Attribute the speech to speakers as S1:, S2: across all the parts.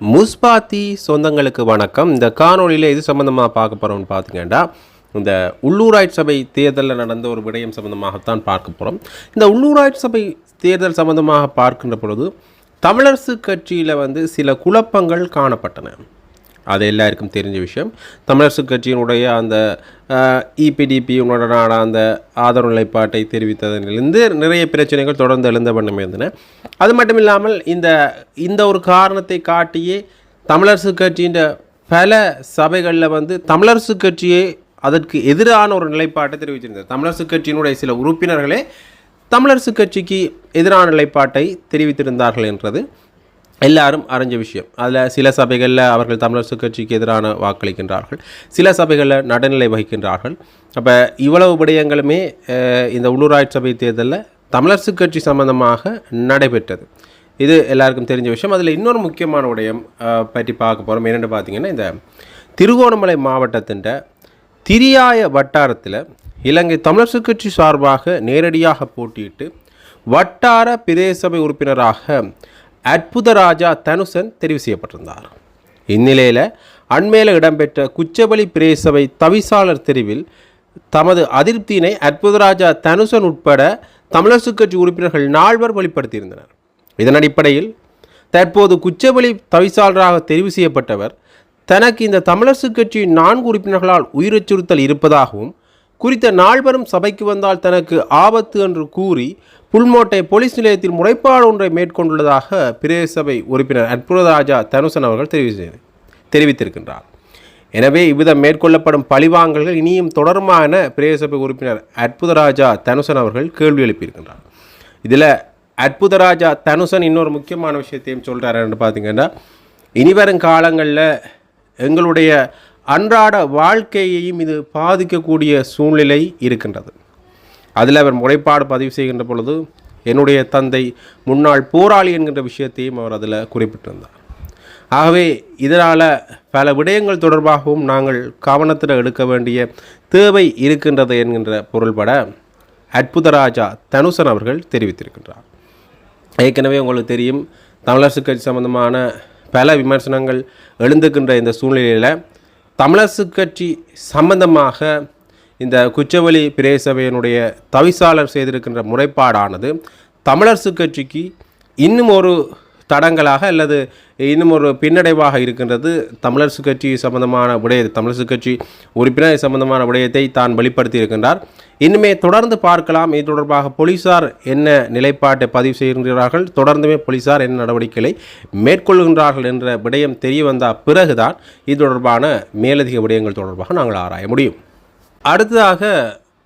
S1: முஸ்பாத்தி சொந்தங்களுக்கு வணக்கம். இந்த காணொளியில் இது சம்மந்தமாக பார்க்க போகிறோம்னு பார்த்தீங்கன்னா இந்த உள்ளூராட்சி சபை தேர்தலில் நடந்த ஒரு விடயம் சம்மந்தமாகத்தான் பார்க்க போகிறோம் இந்த உள்ளூராட்சி சபை தேர்தல் சம்மந்தமாக பார்க்கின்ற பொழுது தமிழரசு கட்சியில் வந்து சில குழப்பங்கள் காணப்பட்டன. அது எல்லாருக்கும் தெரிஞ்ச விஷயம். தமிழரசு கட்சியினுடைய அந்த இபிடிபியினுடனான அந்த ஆதரவு நிலைப்பாட்டை தெரிவித்ததிலிருந்து நிறைய பிரச்சனைகள் தொடர்ந்து எழுந்த பண்ணி இருந்தன. அது மட்டும் இல்லாமல் இந்த இந்த ஒரு காரணத்தை காட்டியே தமிழரசு கட்சியின் பல சபைகளில் வந்து தமிழரசு கட்சியே அதற்கு எதிரான ஒரு நிலைப்பாட்டை தெரிவிச்சிருந்தது தமிழரசு கட்சியினுடைய சில உறுப்பினர்களே தமிழரசு கட்சிக்கு எதிரான நிலைப்பாட்டை தெரிவித்திருந்தார்கள் என்றது. எல்லாரும் அறிஞ்ச விஷயம். அதில் சில சபைகளில் அவர்கள் தமிழரசு கட்சிக்கு எதிரான வாக்களிக்கின்றார்கள். சில சபைகளில் நடுநிலை வகிக்கின்றார்கள். அப்போ இவ்வளவு விடயங்களுமே இந்த உள்ளூராட்சி சபை தேர்தலில் தமிழரசு கட்சி சம்பந்தமாக நடைபெற்றது. இது எல்லாருக்கும் தெரிஞ்ச விஷயம். அதில் இன்னொரு முக்கியமான விடயம் பற்றி பார்க்க போகிறோம் என்னென்னு பார்த்தீங்கன்னா இந்த திருகோணமலை மாவட்டத்தின் திரியாய வட்டாரத்தில் இலங்கை தமிழரசு கட்சி சார்பாக நேரடியாக போட்டியிட்டு வட்டார பிரதேசபை உறுப்பினராக அற்புதராஜா தனுசன் தெரிவு செய்யப்பட்டிருந்தார். இந்நிலையில் அண்மையில் இடம்பெற்ற குச்சபலி பிரேசபை தவிசாளர் தெரிவில் தமது அதிருப்தியினை அற்புதராஜா தனுசன் உட்பட தமிழரசு கட்சி உறுப்பினர்கள் நால்வர் வெளிப்படுத்தியிருந்தனர். இதன் அடிப்படையில் தற்போது குச்சபலி தவிசாளராக தெரிவு செய்யப்பட்டவர் தனக்கு இந்த தமிழரசு கட்சியின் நான்கு உறுப்பினர்களால் உயிரச்சுறுத்தல் இருப்பதாகவும் குறித்த நால்வரும் சபைக்கு வந்தால் தனக்கு ஆபத்து என்று கூறி புல்மோட்டை போலீஸ் நிலையத்தில் முறைப்பாடு ஒன்றை மேற்கொண்டுள்ளதாக பிரதேச சபை உறுப்பினர் அற்புதராஜா தனுசன் அவர்கள் தெரிவி தெரிவித்திருக்கின்றார். எனவே இவ்விதம் மேற்கொள்ளப்படும் பழிவாங்கல்கள் இனியும் தொடருமான பிரதேச சபை உறுப்பினர் அற்புதராஜா தனுசன் அவர்கள் கேள்வி எழுப்பியிருக்கின்றார். இதில் அற்புதராஜா தனுசன் இன்னொரு முக்கியமான விஷயத்தையும் சொல்கிறாருன்னு பார்த்தீங்கன்னா இனிவரும் காலங்களில் எங்களுடைய அன்றாட வாழ்க்கையையும் இது பாதிக்கக்கூடிய சூழ்நிலை இருக்கின்றது. அதில் அவர் முறைப்பாடு பதிவு செய்கின்ற பொழுது என்னுடைய தந்தை முன்னாள் போராளி என்கின்ற விஷயத்தையும் அவர் அதில் குறிப்பிட்டிருந்தார். ஆகவே இதனால் பல விடயங்கள் தொடர்பாகவும் நாங்கள் கவனத்தில் எடுக்க வேண்டிய தேவை இருக்கின்றது என்கின்ற பொருள்பட அற்புதராஜா தனுசன் அவர்கள் தெரிவித்திருக்கின்றார். ஏற்கனவே உங்களுக்கு தெரியும் தமிழரசு கட்சி சம்பந்தமான பல விமர்சனங்கள் எழுந்துக்கின்ற இந்த சூழ்நிலையில் தமிழரசு கட்சி சம்பந்தமாக இந்த குச்சவெளி பிரேசபையினுடைய தவிசாளர் செய்திருக்கின்ற முறைப்பாடானது தமிழரசு கட்சிக்கு இன்னும் ஒரு தடங்களாக அல்லது இன்னும் ஒரு பின்னடைவாக இருக்கின்றது தமிழரசு கட்சி சம்பந்தமான விடய தமிழரசு கட்சி உறுப்பினர் சம்பந்தமான விடயத்தை தான் வெளிப்படுத்தி இருக்கின்றார். இன்னுமே தொடர்ந்து பார்க்கலாம். இது தொடர்பாக போலீசார் என்ன நிலைப்பாட்டை பதிவு செய்கின்றார்கள் தொடர்ந்துமே போலீசார் என்ன நடவடிக்கைகளை மேற்கொள்கின்றார்கள் என்ற விடயம் தெரிய வந்த பிறகுதான் இது தொடர்பான மேலதிக விடயங்கள் தொடர்பாக நாங்கள் ஆராய முடியும். அடுத்ததாக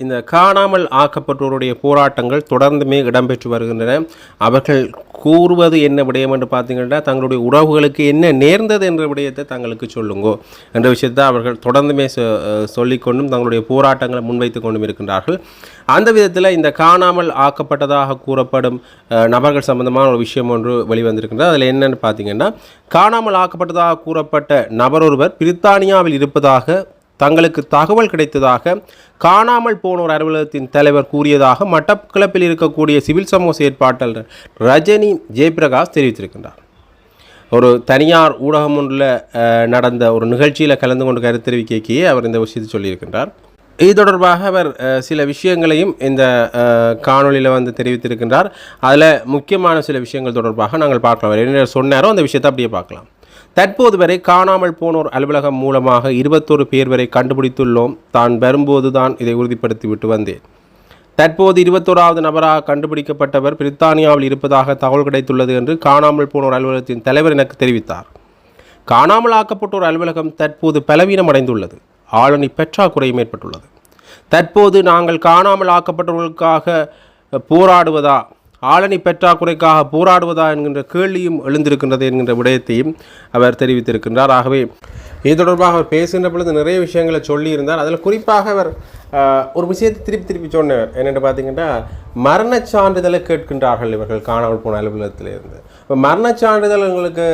S1: இந்த காணாமல் ஆக்கப்பட்டோருடைய போராட்டங்கள் தொடர்ந்துமே இடம்பெற்று வருகின்றன. அவர்கள் கூறுவது என்ன விடயம் என்று பார்த்தீங்கன்னா தங்களுடைய உறவுகளுக்கு என்ன நேர்ந்தது என்ற விடயத்தை தங்களுக்கு சொல்லுங்கோ என்ற விஷயத்தை அவர்கள் தொடர்ந்துமே சொ- சொல்லிக்கொண்டும் தங்களுடைய போராட்டங்களை முன்வைத்து கொண்டும் இருக்கின்றார்கள். அந்த விதத்தில் இந்த காணாமல் ஆக்கப்பட்டதாக கூறப்படும் நபர்கள் சம்பந்தமான ஒரு விஷயம் ஒன்று வெளிவந்திருக்கின்றது. அதில் என்னென்னு பார்த்தீங்கன்னா காணாமல் ஆக்கப்பட்டதாக கூறப்பட்ட நபர் ஒருவர் பிரித்தானியாவில் இருப்பதாக தங்களுக்கு தகவல் கிடைத்ததாக காணாமல் போனோர் அலுவலகத்தின் தலைவர் கூறியதாக மட்டக்களப்பில் இருக்கக்கூடிய சிவில் சமூக செயற்பாட்டாளர் ரஜினி ஜெயபிரகாஷ் தெரிவித்திருக்கின்றார். ஒரு தனியார் ஊடகம் ஒன்றில் நடந்த ஒரு நிகழ்ச்சியில் கலந்து கொண்டு கருத்து தெரிவிக்கையே அவர் இந்த விஷயத்தை சொல்லியிருக்கின்றார். இது தொடர்பாக அவர் சில விஷயங்களையும் இந்த காணொளியில் வந்து தெரிவித்திருக்கின்றார். அதில் முக்கியமான சில விஷயங்கள் தொடர்பாக நாங்கள் பார்க்கலாம். என்ன சொன்னாரோ அந்த விஷயத்தை அப்படியே பார்க்கலாம். தற்போது வரை காணாமல் போனோர் அலுவலகம் மூலமாக இருபத்தொரு பேர் வரை கண்டுபிடித்துள்ளோம். தான் வரும்போது தான் இதை உறுதிப்படுத்தி விட்டு வந்தேன். தற்போது இருபத்தோராவது நபராக கண்டுபிடிக்கப்பட்டவர் பிரித்தானியாவில் இருப்பதாக தகவல் கிடைத்துள்ளது என்று காணாமல் போனோர் அலுவலகத்தின் தலைவர் எனக்கு தெரிவித்தார். காணாமல் ஆக்கப்பட்டோர் அலுவலகம் தற்போது பலவீனம் அடைந்துள்ளது. ஆளுநி பெற்றாக்குறையும் ஏற்பட்டுள்ளது. தற்போது நாங்கள் காணாமல் ஆக்கப்பட்டவர்களுக்காக போராடுவதா ஆளணி பற்றாக்குறைக்காக போராடுவதா என்கின்ற கேள்வியும் எழுந்திருக்கின்றது என்கின்ற விடயத்தையும் அவர் தெரிவித்திருக்கின்றார். ஆகவே இது தொடர்பாக அவர் பேசுகின்ற பொழுது நிறைய விஷயங்களை சொல்லியிருந்தார். அதில் குறிப்பாக அவர் ஒரு விஷயத்தை திருப்பி திருப்பி சொன்னவர் என்னென்று பார்த்தீங்கன்னா மரணச் சான்றிதழை கேட்கின்றார்கள் இவர்கள் காணாமல் போன அலுவலகத்தில் இருந்து இப்போ மரணச் சான்றிதழ் எங்களுக்கு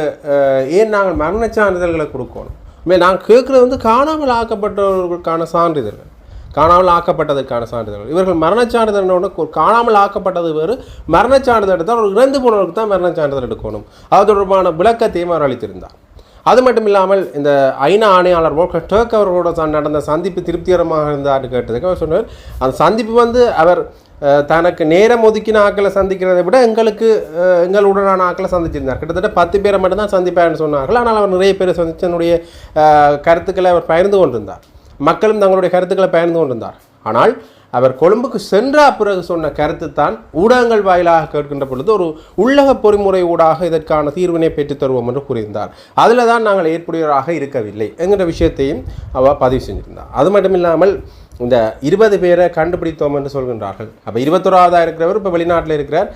S1: ஏன் நாங்கள் மரணச் சான்றிதழ்களை கொடுக்கணும்? மே நாங்கள் கேட்குறது வந்து காணாமல் ஆக்கப்பட்டவர்களுக்கான சான்றிதழ்கள். காணாமல் ஆக்கப்பட்டதற்கான சான்றிதழ்கள். இவர்கள் மரணச் சான்றிதழோட காணாமல் ஆக்கப்பட்டது வேறு மரணச் சான்றிதழ் எடுத்தால் ஒரு இறந்து போனவருக்கு தான் மரணச் சான்றிதழ் எடுக்கணும். அது தொடர்பான விளக்கத்தையும் அவர் அளித்திருந்தார். அது மட்டும் இல்லாமல் இந்த ஐநா ஆணையாளர் வோல்கர் டர்க் அவர்களோட நடந்த சந்திப்பு திருப்திகரமாக இருந்தார்னு கேட்டதுக்கு அவர் சொன்னார். அந்த சந்திப்பு வந்து அவர் தனக்கு நேரம் ஒதுக்கின ஆக்களை சந்திக்கிறதை விட எங்களுக்கு எங்களுடனான ஆக்களை சந்திச்சிருந்தார். கிட்டத்தட்ட பத்து பேரை மட்டும்தான் சந்திப்பார்னு சொன்னார்கள். ஆனால் அவர் நிறைய பேரை சந்தித்தனுடைய கருத்துக்களை அவர் பகிர்ந்து கொண்டிருந்தார். மக்களும் தங்களுடைய கருத்துக்களை பயந்து கொண்டிருந்தார். ஆனால் அவர் கொழும்புக்கு சென்ற பிறகு சொன்ன கருத்து தான் ஊடகங்கள் வாயிலாக கேட்கின்ற பொழுது ஒரு உள்ளக பொறிமுறை ஊடாக இதற்கான தீர்வினை பெற்றுத் தருவோம் என்று கூறியிருந்தார். அதில் தான் நாங்கள் ஏற்புடையவராக இருக்கவில்லை என்கிற விஷயத்தையும் அவர் பதிவு செஞ்சிருந்தார். அது மட்டும் இல்லாமல் இந்த இருபது பேரை கண்டுபிடித்தோம் என்று சொல்கின்றார்கள். அப்போ இருபத்தொராவதாக இருக்கிறவர் இப்போ வெளிநாட்டில் இருக்கிறார்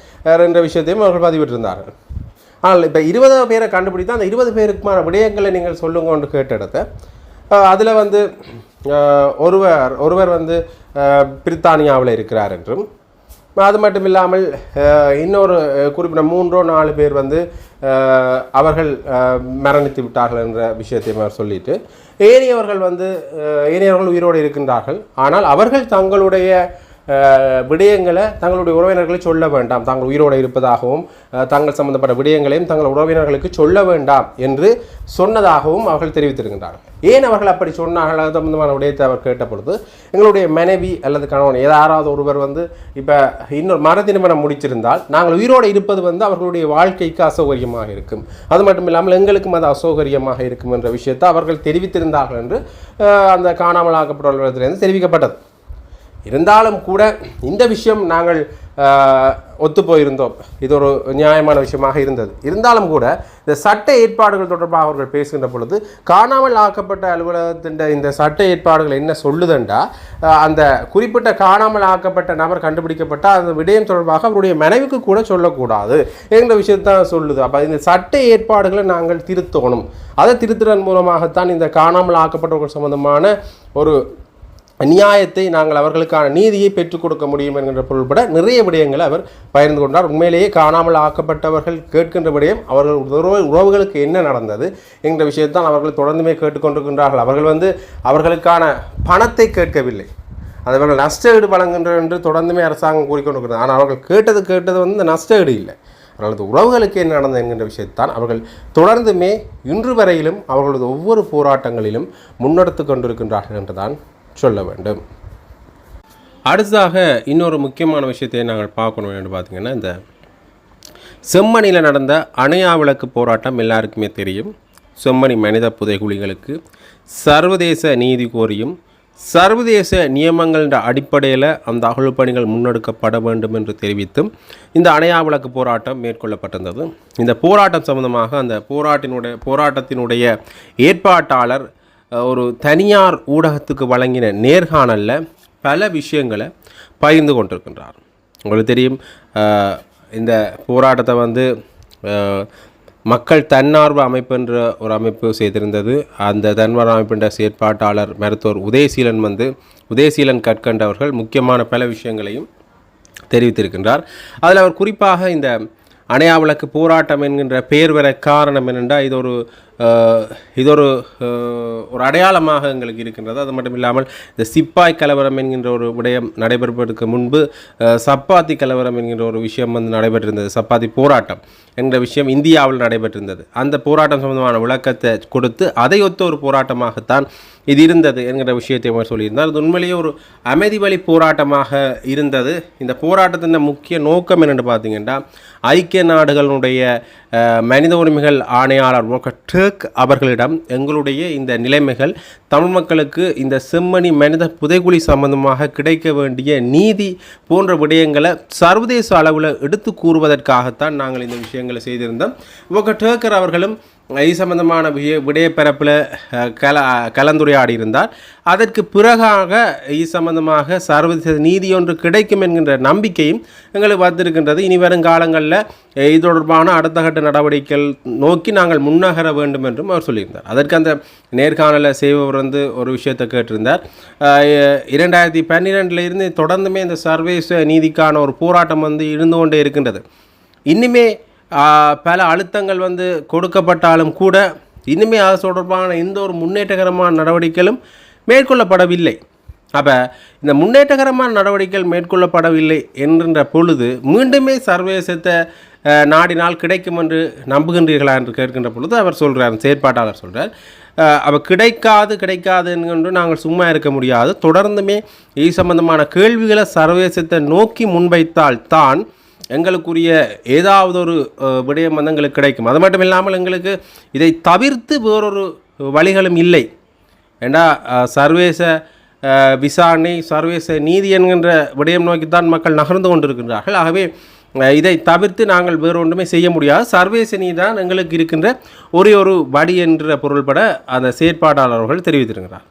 S1: என்ற விஷயத்தையும் அவர்கள் பதிவிட்டிருந்தார்கள். ஆனால் இப்போ இருபது பேரை கண்டுபிடித்தா அந்த இருபது பேருக்குமான விடயங்களை நீங்கள் சொல்லுங்க என்று கேட்ட இடத்த அதில் வந்து ஒருவர் ஒருவர் வந்து பிரித்தானியாவில் இருக்கிறார் என்றும். அது மட்டும் இல்லாமல் இன்னொரு குறிப்பிட்ட மூன்றோ நாலு பேர் வந்து அவர்கள் மரணித்து விட்டார்கள் என்ற விஷயத்தையும் அவர் சொல்லிட்டு ஏனையவர்கள் வந்து ஏனையவர்கள் உயிரோடு இருக்கின்றார்கள். ஆனால் அவர்கள் தங்களுடைய விடயங்களை தங்களுடைய உறவினர்களை சொல்ல வேண்டாம். தாங்கள் உயிரோடு இருப்பதாகவும் தாங்கள் சம்பந்தப்பட்ட விடயங்களையும் தங்கள் உறவினர்களுக்கு சொல்ல வேண்டாம் என்று சொன்னதாகவும் அவர்கள் தெரிவித்திருக்கின்றார்கள். ஏன் அவர்கள் அப்படி சொன்னார்கள்? அது சம்பந்தமான விடயத்தை அவர் கேட்ட பொழுது எங்களுடைய மனைவி அல்லது கணவன் ஏதாவது ஒருவர் வந்து இப்போ இன்னொரு மர திருமணம் முடிச்சிருந்தால் நாங்கள் உயிரோடு இருப்பது வந்து அவர்களுடைய வாழ்க்கைக்கு அசௌகரியமாக இருக்கும். அது மட்டும் இல்லாமல் எங்களுக்கும் அது அசௌகரியமாக இருக்கும் என்ற விஷயத்தை அவர்கள் தெரிவித்திருந்தார்கள் என்று அந்த காணாமல் ஆக்கப்பட்டவர்களிடத்திலிருந்து தெரிவிக்கப்பட்டது. இருந்தாலும் கூட இந்த விஷயம் நாங்கள் ஒத்து போயிருந்தோம் இது ஒரு நியாயமான விஷயமாக இருந்தது. இருந்தாலும் கூட இந்த சட்ட ஏற்பாடுகள் தொடர்பாக அவர்கள் பேசுகின்ற பொழுது காணாமல் ஆக்கப்பட்ட அலுவலகத்தின் இந்த சட்ட ஏற்பாடுகள் என்ன சொல்லுதண்டா அந்த குறிப்பிட்ட காணாமல் ஆக்கப்பட்ட நபர் கண்டுபிடிக்கப்பட்ட அந்த விடயம் தொடர்பாக அவருடைய மனைவிக்கு கூட சொல்லக்கூடாது என்ற விஷயத்தை சொல்லுது. அப்போ இந்த சட்ட ஏற்பாடுகளை நாங்கள் திருத்தணும். அதை திருத்துறதன் மூலமாகத்தான் இந்த காணாமல் ஆக்கப்பட்டவர்கள் சம்பந்தமான ஒரு நியாயத்தை நாங்கள் அவர்களுக்கான நீதியை பெற்றுக் கொடுக்க முடியும் என்கின்ற பொருள்பட நிறைய விடயங்களை அவர் பகிர்ந்து கொண்டார். உண்மையிலேயே காணாமல் ஆக்கப்பட்டவர்கள் கேட்கின்ற விடயம் அவர்கள் உறவு உறவுகளுக்கு என்ன நடந்தது என்ற விஷயத்தான் அவர்கள் தொடர்ந்துமே கேட்டுக்கொண்டிருக்கின்றார்கள் அவர்கள் வந்து அவர்களுக்கான பணத்தை கேட்கவில்லை. அது அவர்கள் நஷ்டஈடு வழங்குகின்ற என்று தொடர்ந்துமே அரசாங்கம் கூறிக்கொண்டிருக்கிறது. ஆனால் அவர்கள் கேட்டது கேட்டது வந்து இந்த நஷ்ட இல்லை. அவர்களது உறவுகளுக்கு என்ன நடந்தது என்கின்ற விஷயத்தான் அவர்கள் தொடர்ந்துமே இன்று வரையிலும் அவர்களது ஒவ்வொரு போராட்டங்களிலும் முன்னெடுத்து கொண்டிருக்கின்றார்கள் என்றுதான் சொல்ல வேண்டும். அடுத்ததாக இன்னொரு முக்கியமான விஷயத்தை நாங்கள் பார்க்கணும் என்று பார்த்திங்கன்னா இந்த செம்மணியில் நடந்த அணையா விளக்கு போராட்டம் எல்லாருக்குமே தெரியும். செம்மணி மனித புதைகுழிகளுக்கு சர்வதேச நீதி கோரியும் சர்வதேச நியமங்களின் அடிப்படையில் அந்த அகழ்ப்பணிகள் முன்னெடுக்கப்பட வேண்டும் என்று தெரிவித்தும் இந்த அணையா விளக்கு போராட்டம் மேற்கொள்ளப்பட்டிருந்தது. இந்த போராட்டம் சம்பந்தமாக அந்த போராட்டினுடைய போராட்டத்தினுடைய ஏற்பாட்டாளர் ஒரு தனியார் ஊடகத்துக்கு வழங்கின நேர்காணலில் பல விஷயங்களை பகிர்ந்து கொண்டிருக்கின்றார். உங்களுக்கு தெரியும் இந்த போராட்டத்தை வந்து மக்கள் தன்னார்வ அமைப்பு என்ற ஒரு அமைப்பு செய்திருந்தது. அந்த தன்னார்வ அமைப்பின்ற செயற்பாட்டாளர் மருத்துவர் உதயசீலன் வந்து உதயசீலன் கற்கண்டவர்கள் முக்கியமான பல விஷயங்களையும் தெரிவித்திருக்கின்றார். அதில் அவர் குறிப்பாக இந்த அணையா விளக்கு போராட்டம் என்கின்ற பெயர் வர காரணம் என்னென்றால் இது ஒரு இது ஒரு ஒரு அடையாளமாக எங்களுக்கு இருக்கின்றது. அது மட்டும் இல்லாமல் இந்த சிப்பாய் கலவரம் என்கின்ற ஒரு விடயம் நடைபெறுவதற்கு முன்பு சப்பாத்தி கலவரம் என்கின்ற ஒரு விஷயம் வந்து நடைபெற்றிருந்தது. சப்பாத்தி போராட்டம் என்கிற விஷயம் இந்தியாவில் நடைபெற்றிருந்தது. அந்த போராட்டம் சம்பந்தமான விளக்கத்தை கொடுத்து அதை ஒத்த ஒரு போராட்டமாகத்தான் இது இருந்தது என்கிற விஷயத்தை அவர் சொல்லியிருந்தார். அது உண்மையிலேயே ஒரு அமைதி வழி போராட்டமாக இருந்தது. இந்த போராட்டத்தின் முக்கிய நோக்கம் என்னென்னு பார்த்தீங்கன்னா ஐக்கிய நாடுகளுடைய மனித உரிமைகள் ஆணையாளர் வோல்கர் டர்க் அவர்களிடம் எங்களுடைய இந்த நிலைமைகள் தமிழ் மக்களுக்கு இந்த செம்மணி மனித புதைகுழி சம்பந்தமாக கிடைக்க வேண்டிய நீதி போன்ற விடயங்களை சர்வதேச அளவில் எடுத்து கூறுவதற்காகத்தான் நாங்கள் இந்த விஷயங்களை செய்திருந்தோம். வோல்கர் டர்க்கர் அவர்களும் இது சம்பந்தமான விய விடயப்பரப்பில் கல கலந்துரையாடி இருந்தார் அதற்கு பிறகாக இது சம்பந்தமாக சர்வதேச நீதி ஒன்று கிடைக்கும் என்கின்ற நம்பிக்கையும் எங்களுக்கு வந்திருக்கின்றது. இனி வரும் காலங்களில் இது தொடர்பான அடுத்த கட்ட நடவடிக்கைகள் நோக்கி நாங்கள் முன்னகர வேண்டும் என்றும் அவர் சொல்லியிருந்தார். அதற்கு அந்த நேர்காணலை செய்பவர் வந்து ஒரு விஷயத்தை கேட்டிருந்தார். இரண்டாயிரத்தி பன்னிரெண்டில் இருந்து தொடர்ந்துமே இந்த சர்வதேச நீதிக்கான ஒரு போராட்டம் வந்து இருந்து கொண்டே இருக்கின்றது. இன்னுமே பல அழுத்தங்கள் வந்து கொடுக்கப்பட்டாலும் கூட இன்னுமே அது தொடர்பான எந்த ஒரு முன்னேற்றகரமான நடவடிக்கைகளும் மேற்கொள்ளப்படவில்லை. அப்போ இந்த முன்னேற்றகரமான நடவடிக்கைகள் மேற்கொள்ளப்படவில்லை என்கின்ற பொழுது மீண்டுமே சர்வதேசத்தை நாடினால் கிடைக்கும் என்று நம்புகின்றீர்களா என்று கேட்கின்ற பொழுது அவர் சொல்கிறார் செயற்பாட்டாளர் சொல்கிறார் அவர் கிடைக்காது கிடைக்காது என்கின்ற நாங்கள் சும்மா இருக்க முடியாது. தொடர்ந்துமே இது சம்பந்தமான கேள்விகளை சர்வதேசத்தை நோக்கி முன்வைத்தால் தான் எங்களுக்குரிய ஏதாவது ஒரு விடயம் வந்து எங்களுக்கு கிடைக்கும். அது மட்டும் இல்லாமல் எங்களுக்கு இதை தவிர்த்து வேறொரு வழிகளும் இல்லை. ஏண்டா சர்வேச விசாரணை சர்வேச நீதி என்கின்ற விடயம் நோக்கித்தான் மக்கள் நகர்ந்து கொண்டிருக்கின்றார்கள். ஆகவே இதை தவிர்த்து நாங்கள் வேறு ஒன்றுமே செய்ய முடியாது. சர்வேச நீதி தான் எங்களுக்கு இருக்கின்ற ஒரே ஒரு வடி என்ற பொருள்பட அந்த செயற்பாட்டாளர்கள் தெரிவித்திருக்கிறார்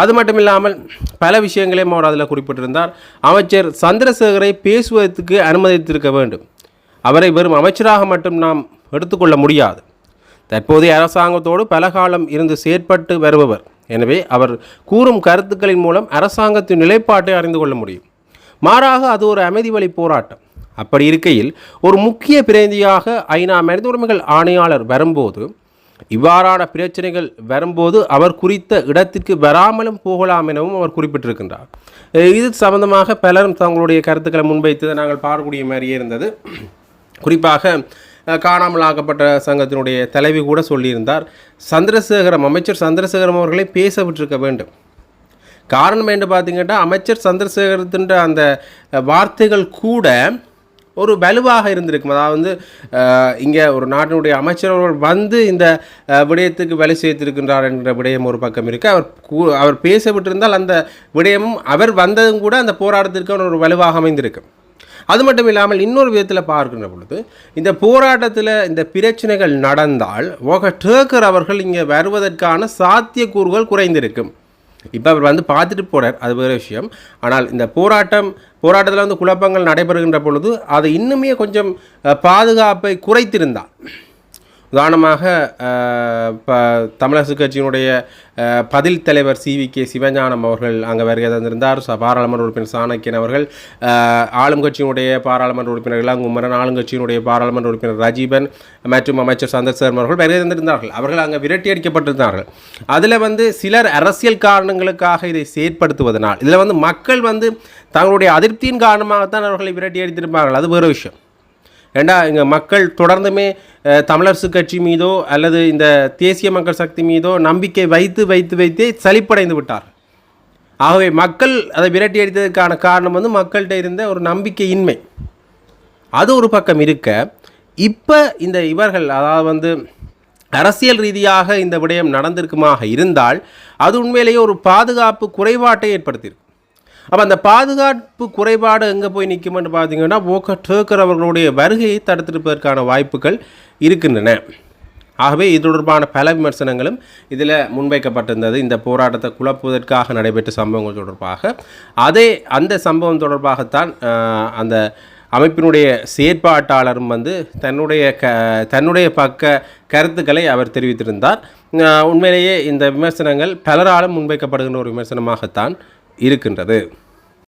S1: அது மட்டும் இல்லாமல் பல விஷயங்களையும் அவர் அதில் குறிப்பிட்டிருந்தார். அமைச்சர் சந்திரசேகரை பேசுவதற்கு அனுமதித்திருக்க வேண்டும். அவரை வெறும் அமைச்சராக மட்டும் நாம் எடுத்துக்கொள்ள முடியாது. தற்போதைய அரசாங்கத்தோடு பல காலம் இருந்து செயற்பட்டு வருபவர். எனவே அவர் கூறும் கருத்துக்களின் மூலம் அரசாங்கத்தின் நிலைப்பாட்டை அறிந்து கொள்ள முடியும். மாறாக அது ஒரு அமைதி வழி போராட்டம். அப்படி இருக்கையில் ஒரு முக்கிய பிரதிநிதியாக ஐநா மனித உரிமைகள் ஆணையாளர் வரும்போது இவ்வாறான பிரச்சனைகள் வரும்போது அவர் குறித்த இடத்திற்கு வராமலும் போகலாம் எனவும் அவர் குறிப்பிட்டிருக்கின்றார். இது சம்பந்தமாக பலரும் தங்களுடைய கருத்துக்களை முன்வைத்ததை நாங்கள் பார்க்கக்கூடிய மாதிரியே இருந்தது. குறிப்பாக காணாமல் ஆக்கப்பட்ட சங்கத்தினுடைய தலைவி கூட சொல்லியிருந்தார் சந்திரசேகரம் அமைச்சர் சந்திரசேகரம் அவர்களை பேச விட்டிருக்க வேண்டும். காரணம் என்று பார்த்தீங்கன்னா அமைச்சர் சந்திரசேகரத்தின்ற அந்த வார்த்தைகள் கூட ஒரு வலுவாக இருந்திருக்கும். அதாவது வந்து இங்கே ஒரு நாட்டினுடைய அமைச்சர் வந்து இந்த விடயத்துக்கு வலு சேர்த்திருக்கின்றார் என்ற விடயம் ஒரு பக்கம் இருக்குது அவர் கூ- அவர் பேச விட்டிருந்தால் அந்த விடயமும் அவர் வந்ததும் கூட அந்த போராட்டத்திற்கு ஒரு வலுவாக அமைந்திருக்கும். அது மட்டும் இல்லாமல் இன்னொரு விதத்தில் பார்க்கின்ற பொழுது இந்த போராட்டத்தில் இந்த பிரச்சனைகள் நடந்தால் ஓக டேக்கர் அவர்கள் இங்கே வருவதற்கான சாத்தியக்கூறுகள் குறைந்திருக்கும். இப்போ அவர் வந்து பார்த்துட்டு போகிறார் அது வேறு விஷயம். ஆனால் இந்த போராட்டம் போராட்டத்தில் வந்து குழப்பங்கள் நடைபெறுகின்ற பொழுது அதை இன்னுமே கொஞ்சம் பாதுகாப்பை குறைத்திருந்தார் உதாரணமாக இப்போ தமிழரசு கட்சியினுடைய பதில் தலைவர் சி வி கே சிவஞானம் அவர்கள் அங்கே வருகை தந்திருந்தார் பாராளுமன்ற உறுப்பினர் சாணக்கியன் அவர்கள் ஆளும் கட்சியினுடைய பாராளுமன்ற உறுப்பினர் இளங்குமரன் ஆளுங்கட்சியினுடைய பாராளுமன்ற உறுப்பினர் ரஜீபன் மற்றும் அமைச்சர் சந்திரசேகரன் அவர்கள் வருகை தந்திருந்தார்கள் அவர்கள் அங்கே விரட்டி அடிக்கப்பட்டிருந்தார்கள். அதில் வந்து சிலர் அரசியல் காரணங்களுக்காக இதை செயற்படுத்துவதனால் இதில் வந்து மக்கள் வந்து தங்களுடைய அதிருப்தியின் காரணமாகத்தான் அவர்களை விரட்டி அடித்திருப்பார்கள். அது வேறு விஷயம். ஏண்டா இங்கே மக்கள் தொடர்ந்துமே தமிழரசு கட்சி மீதோ அல்லது இந்த தேசிய மக்கள் சக்தி மீதோ நம்பிக்கை வைத்து வைத்து வைத்தே சலிப்படைந்து விட்டார் ஆகவே மக்கள் அதை விரட்டி அடித்ததுக்கான காரணம் வந்து மக்கள்கிட்ட இருந்த ஒரு நம்பிக்கையின்மை. அது ஒரு பக்கம் இருக்க இப்போ இந்த இவர்கள் அதாவது வந்து அரசியல் ரீதியாக இந்த விடயம் நடந்திருக்குமாக இருந்தால் அது உண்மையிலேயே ஒரு பாதுகாப்பு குறைபாட்டை ஏற்படுத்தியிருக்கு. அப்போ அந்த பாதுகாப்பு குறைபாடு எங்கே போய் நிற்கும்னு பார்த்தீங்கன்னா ஓக்க டேக்கர் அவர்களுடைய வருகையை தடுத்திருப்பதற்கான வாய்ப்புகள் இருக்கின்றன. ஆகவே இது தொடர்பான பல விமர்சனங்களும் இதில் முன்வைக்கப்பட்டிருந்தது. இந்த போராட்டத்தை குழப்புவதற்காக நடைபெற்ற சம்பவங்கள் தொடர்பாக. அதே அந்த சம்பவம் தொடர்பாகத்தான் அந்த அமைப்பினுடைய செயற்பாட்டாளரும் வந்து தன்னுடைய க தன்னுடைய பக்க கருத்துக்களை அவர் தெரிவித்திருந்தார். உண்மையிலேயே இந்த விமர்சனங்கள் பலராலும் முன்வைக்கப்படுகின்ற ஒரு விமர்சனமாகத்தான் இருக்கின்றது.